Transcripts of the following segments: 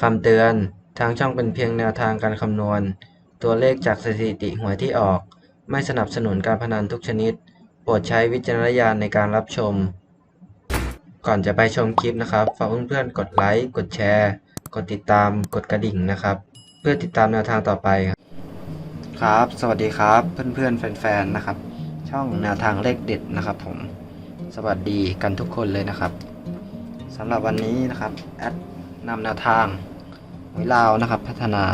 คำเตือน ทางช่องเป็นเพียงแนวทางการคำนวณ ตัวเลขจากสถิติหวยที่ออก ไม่สนับสนุนการพนันทุกชนิด โปรดใช้วิจารณญาณในการรับชม ก่อนจะไปชมคลิปนะครับ ฝากเพื่อนๆ กดไลค์ กดแชร์ กดติดตาม กดกระดิ่งนะครับ เพื่อติดตามแนวทางต่อไปครับครับ สวัสดีครับ เพื่อนๆ แฟนๆ นะครับ ช่องแนวทางเลขเด็ดนะครับผม สวัสดีกันทุกคนเลยนะครับสำหรับวันนี้นะครับแอด นำแนวทางหวยลาวนะครับ พัฒนา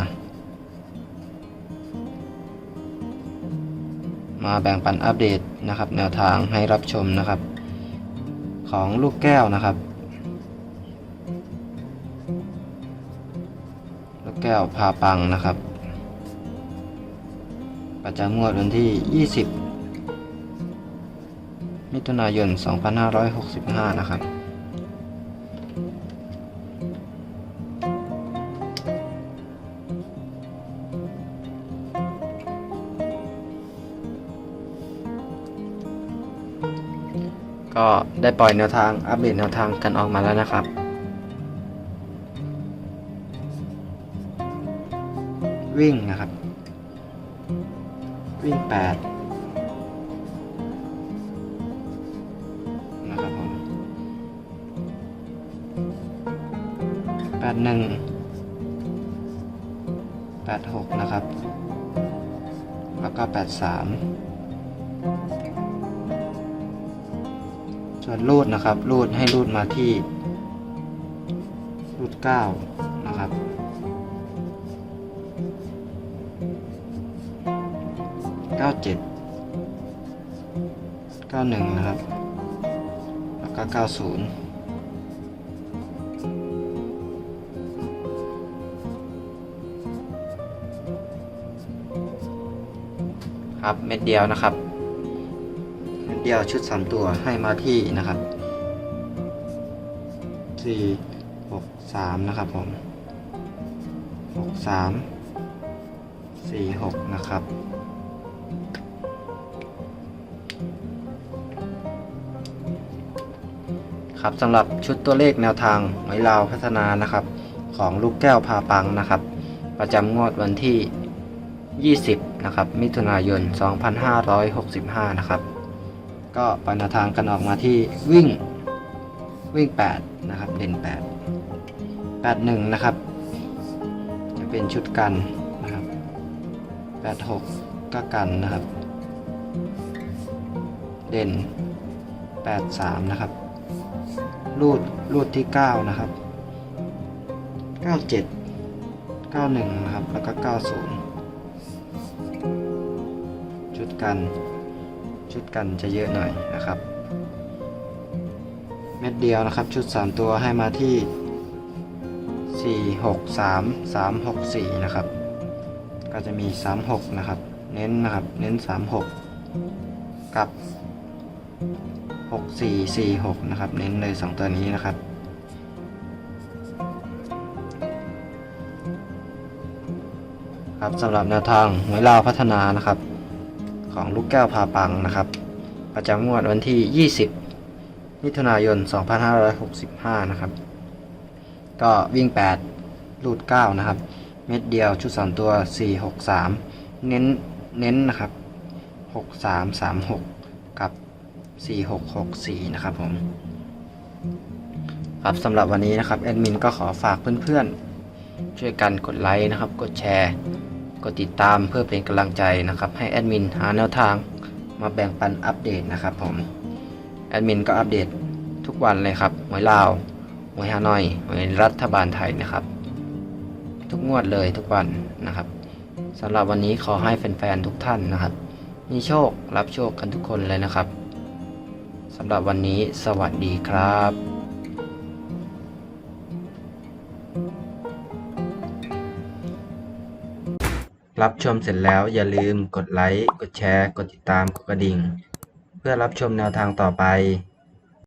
มาแบ่งปันอัปเดตนะครับ แนวทางให้รับชมนะครับ ของลูกแก้วนะครับ ลูกแก้วพาปังนะครับ ประจำงวดวันที่ 20 มิถุนายน 2565 นะครับ ก็ได้ปล่อยแนวทางอัปเดตแนวทางกันออกมาแล้วนะครับวิ่งนะครับ วิ่ง8นะครับผม81 86นะครับ แล้วก็83ส่ ส่วนรูดนะครับ รูดให้รูดมาที่ รูด9นะครับเก้าเจ็ดเก้าหนึ่งนะครับ แล้วก็เก้าศูนย์ครับ เม็ดเดียวนะครับ เดียวชุดสามตัวให้มาที่นะครับสี่หกสามนะครับผมหกสามสี่หกนะครับ ครับสำหรับชุดตัวเลขแนวทางหวยลาวพัฒนานะครับ ของลูกแก้วพาปังนะครับ ประจำงวดวันที่ 20 นะครับ มิถุนายน 2565 นะครับ ก็ปแนทางกันออกมาที่วิ่งวิ่ง 8 นะครับ เด่น 8 81 นะครับ จะเป็นชุดกันนะครับ 86 ก็กันนะครับ เด่น 83 นะครับ รูดรูดที่ 9 นะครับ 97 91 นะครับ แล้วก็ 90 ชุดกัน ชุดกันจะเยอะหน่อยนะครับ เม็ดเดียวนะครับชุด 3 ตัวให้มาที่ 4 6 3 3 6 4 นะครับ ก็จะมี 36 นะครับ เน้นนะครับเน้น 36 กับ 6 4 4 6 นะครับ เน้นเลย 2 ตัวนี้นะครับครับสำหรับแนวทางหวยลาวพัฒนานะครับ ของลูกแก้วพาปังนะครับ ประจำงวดวันที่ 20 มิถุนายน 2565 นะครับ ก็วิ่ง8ลูด 9 นะครับ เม็ดเดียวชุด 3 ตัว 4 6 3 เน้นเน้นนะครับ 6 3 3 6 กับ 4664 นะครับผมครับสำหรับวันนี้นะครับแอดมินก็ขอฝากเพื่อนๆ ช่วยกันกดไลค์นะครับ กดแชร์ กดติดตามเพื่อเป็นกำลังใจนะครับ ให้แอดมินหาแนวทางมาแบ่งปันอัปเดตนะครับผมแอดมินก็อัปเดตทุกวันเลยครับหวยลาวหวยฮานอยหวยรัฐบาลไทยนะครับ ทุกงวดเลยทุกวันนะครับสำหรับวันนี้ขอให้แฟนๆทุกท่านนะครับ มีโชครับโชคกันทุกคนเลยนะครับสำหรับวันนี้สวัสดีครับ รับชมเสร็จแล้วอย่าลืมกดไลค์ กดแชร์ กดติดตาม กดกระดิ่ง เพื่อรับชมแนวทางต่อไป